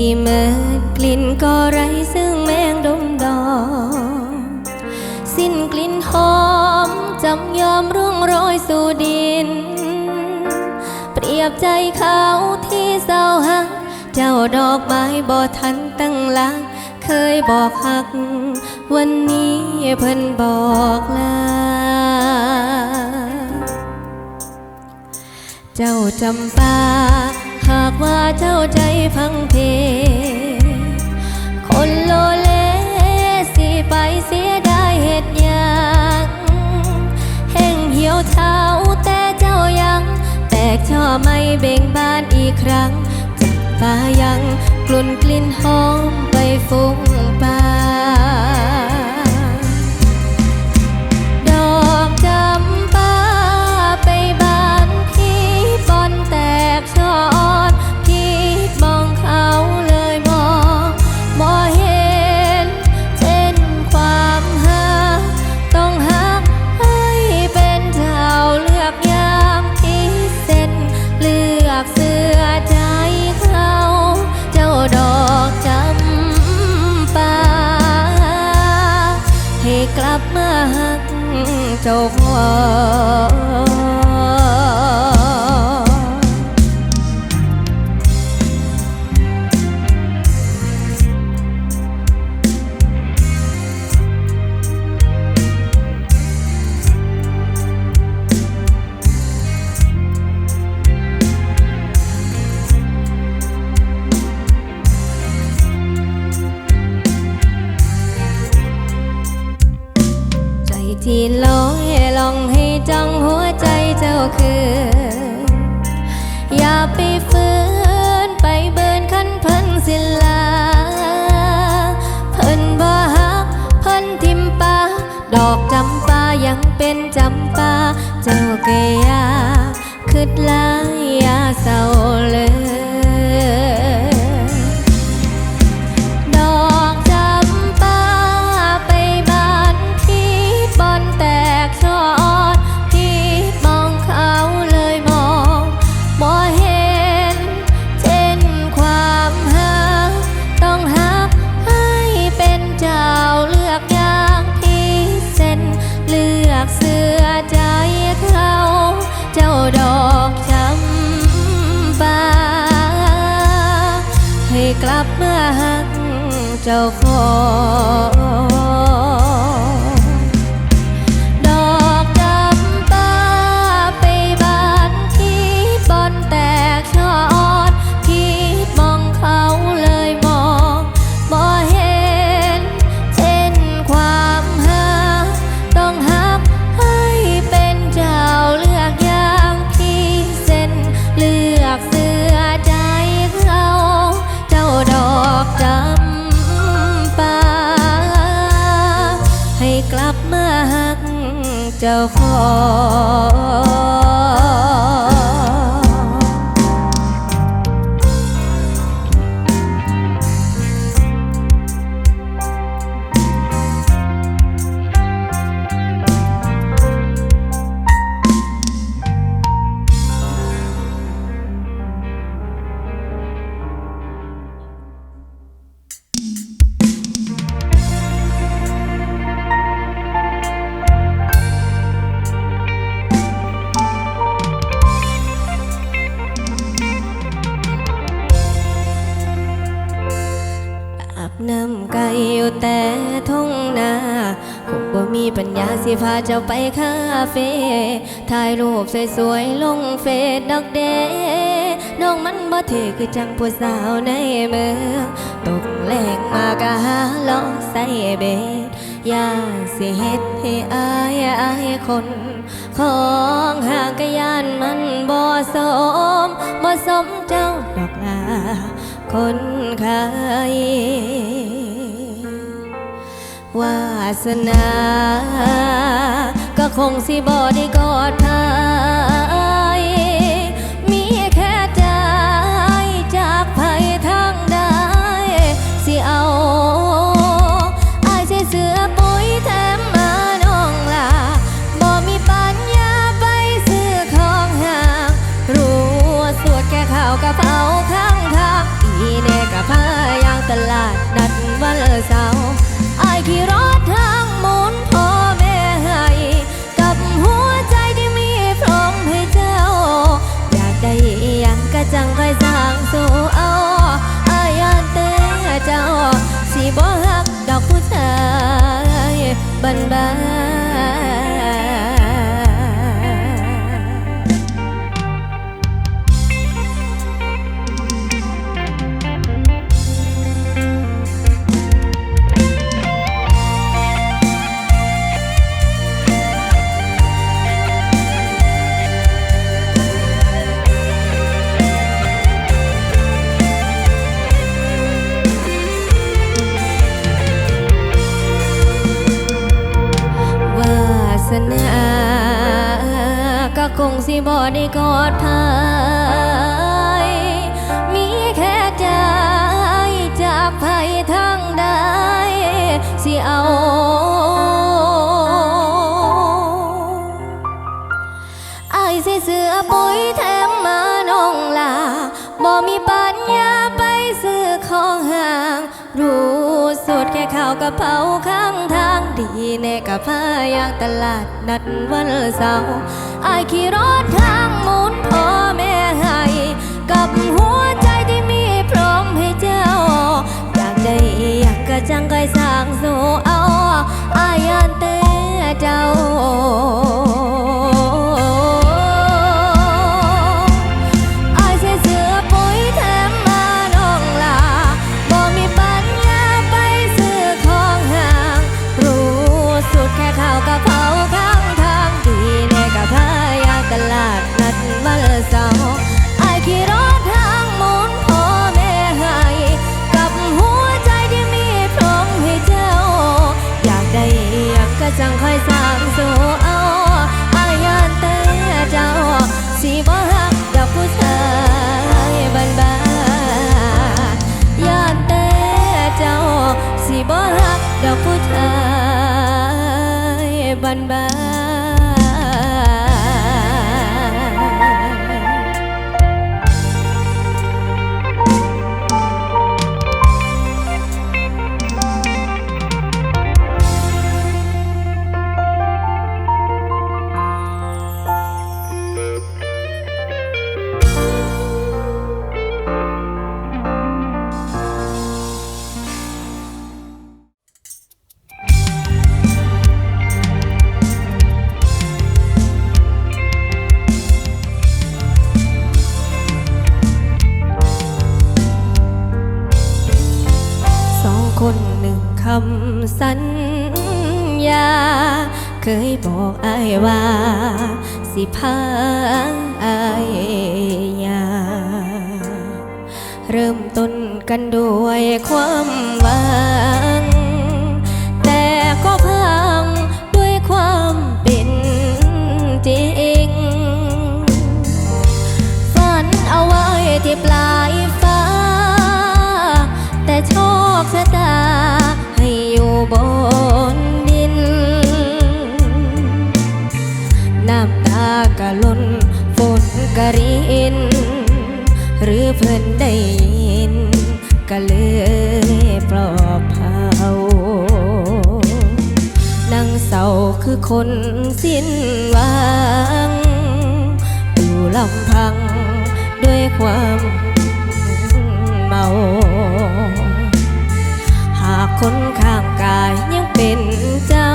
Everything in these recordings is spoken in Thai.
ที่เมือนกลิ่นก็ไรซึ่งแมงดมดอสิ้นกลิ่นหอมจำยอมร่วงโรยสู่ดิน เปรียบใจเขาที่เศร้าหัก เจ้าดอกไม้บ่ทันตั้งหลัก เคยบอกหัก วันนี้เพิ่นบอกลาเจ้าจำปา หากว่าเจ้าใจพังเพ คนโลเลสิไปเสียได้เหตุยังแห่งเหี่ยวเท้าแต่เจ้ายัง แตกช่อไม่เบ่งบานอีกครั้งจับปายังกลุ่นกลิ่นหอมไปฟุ้ง กลับมาหักเจ้าของ ที่ลอยลองให้จังหัวใจเจ้าคือ อย่าไปฝืนไปเบินขันเพิ่นสิลา เพิ่นบ่ฮักเพิ่นทิมปาดอกจำปายังเป็นจำปาเจ้าเกยาคิดลายยาเศร้าเลย ให้กลับมาหักเจ้าของ สิพาเจ้าไปคาเฟ่ถ่ายรูปสวยๆลงเฟซดอกเดน้องมันบ่เท่คือจังผู้สาวในเมืองตกแรงมากะหาลองใส่เบ็ดอย่าสิเฮ็ดให้อายอายคน ของหางกยานมันบ่สมบ่สมเจ้าดอกลาคนขาย วาสนา ก็คงสิบ่ได้กอดภา บัน นา ก็คงสิบ่ได้กอดพา ข้าวกะเพราข้างทางดีแน่กับพายางตลาดนัดวันเสาร์ไอขี่รถทางมุนพ่อแม่ให้กับหัวใจที่มีพร้อมให้เจ้า อยากได้อยากกะจังไกสร้างโซ่เอาอายันเต่เจ้าายำสัญญา เคยบอกอายว่า สิพาอายยา เริ่มต้นกันด้วยความหวัง แต่ก็พังด้วยความเป็นจริง ฝันเอาไว้ที่ปลายฟ้า แต่โชคชะตา กะรินหรือเพิ่นได้ยินก็เลยปลอบเผานั่งเศร้าคือคนสิ้นหวังอยู่ลำพังด้วยความเมา หากคนข้างกายยังเป็นเจ้า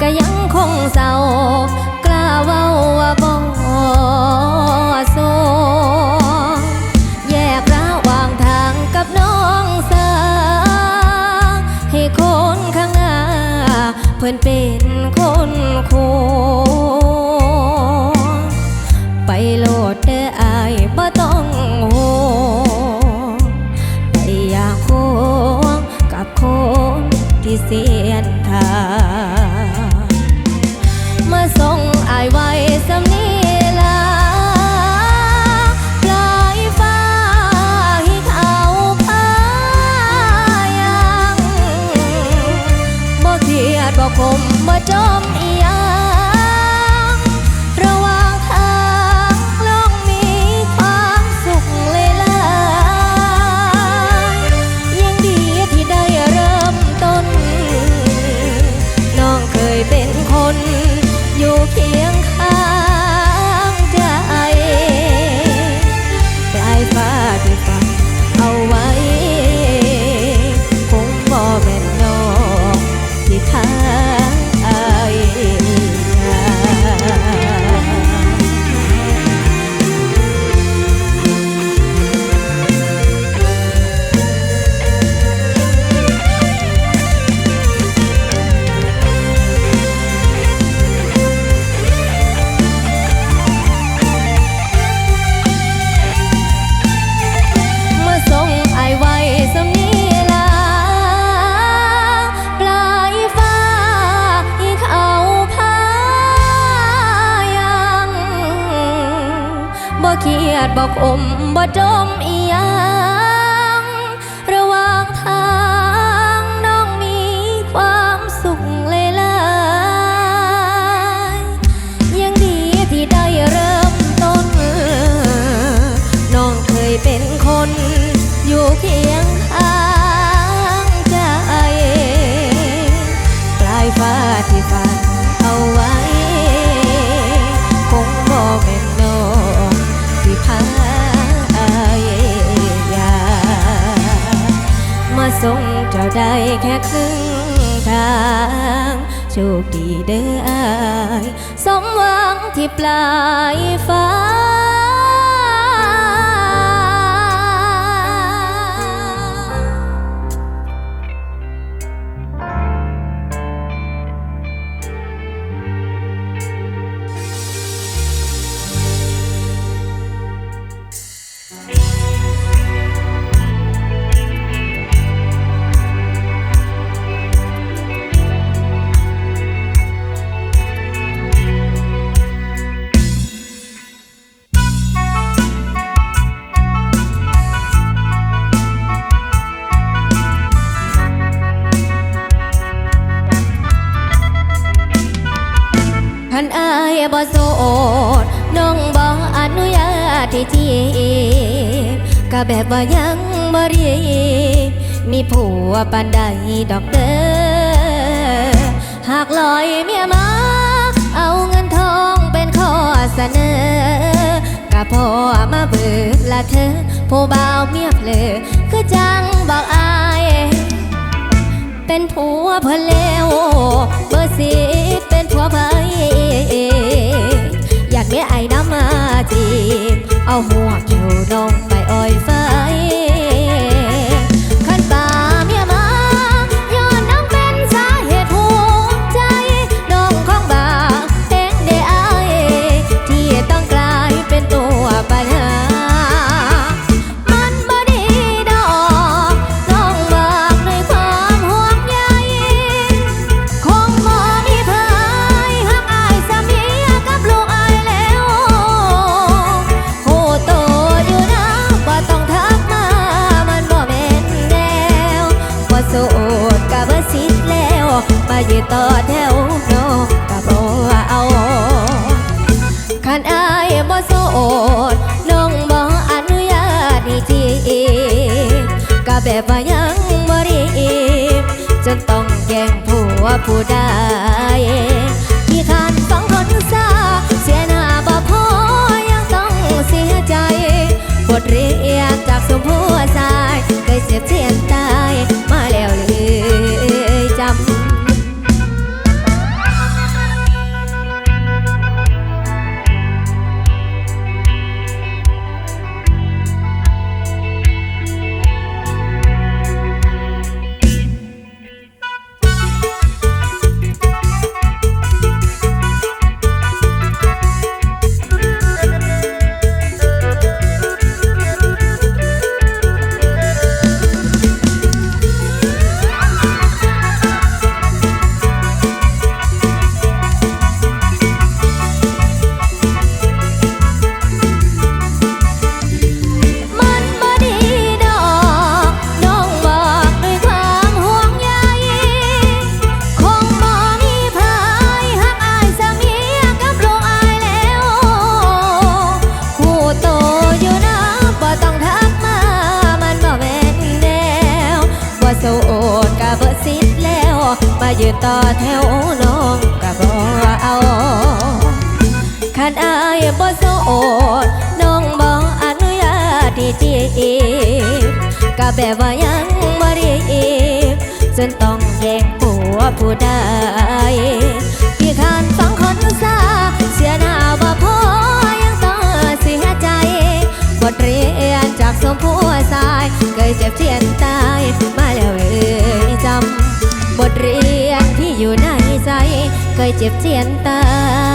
ก็ยังคงเศร้า เว้าว่าบ่โซแยกระหว่างทางกับน้องสาวให้คนข้างหน้า เพื่อนเป็นคนโค เครียดบอกอมบ่จมอียั แค่ครึ่งทางโชคดีเด้ออาย สมหวังที่ปลายฟ้า ตที่จีบก็แบบว่ายังบ่รีบมีผัวปานใดดอกเด้อหากลอยเมียมา เอาเงินทองเป็นข้อเสนอกะพอมาเบิดละเธอผู้บ่าวเมียเพลอคือจังบอกอาย เป็นผัวเพื่อนแล้วเบอร์สีเป็นผัวเพื่อยากได้ไอ้น้ำมาจ บเอา ผู้ใดมีกานสองคนซาเสียหน้าบ่พอยังต้องเสียใจบทเรียกจากสมผัวสายเคยเสียเทียน มายืนต่อแถวน้องก็บ่เอาขันอายบ่โสดน้องบ่อนุญาตที่จีบก็แบบว่ายังบ่รีบจนต้องแย่งผัวผู้ใดที่ขานสองคนซาเสียหน้าบ่พอยังต้องเสียใจบทเรียนจากสมผัวสายเคยเจ็บ ยเจ็บเจียนตา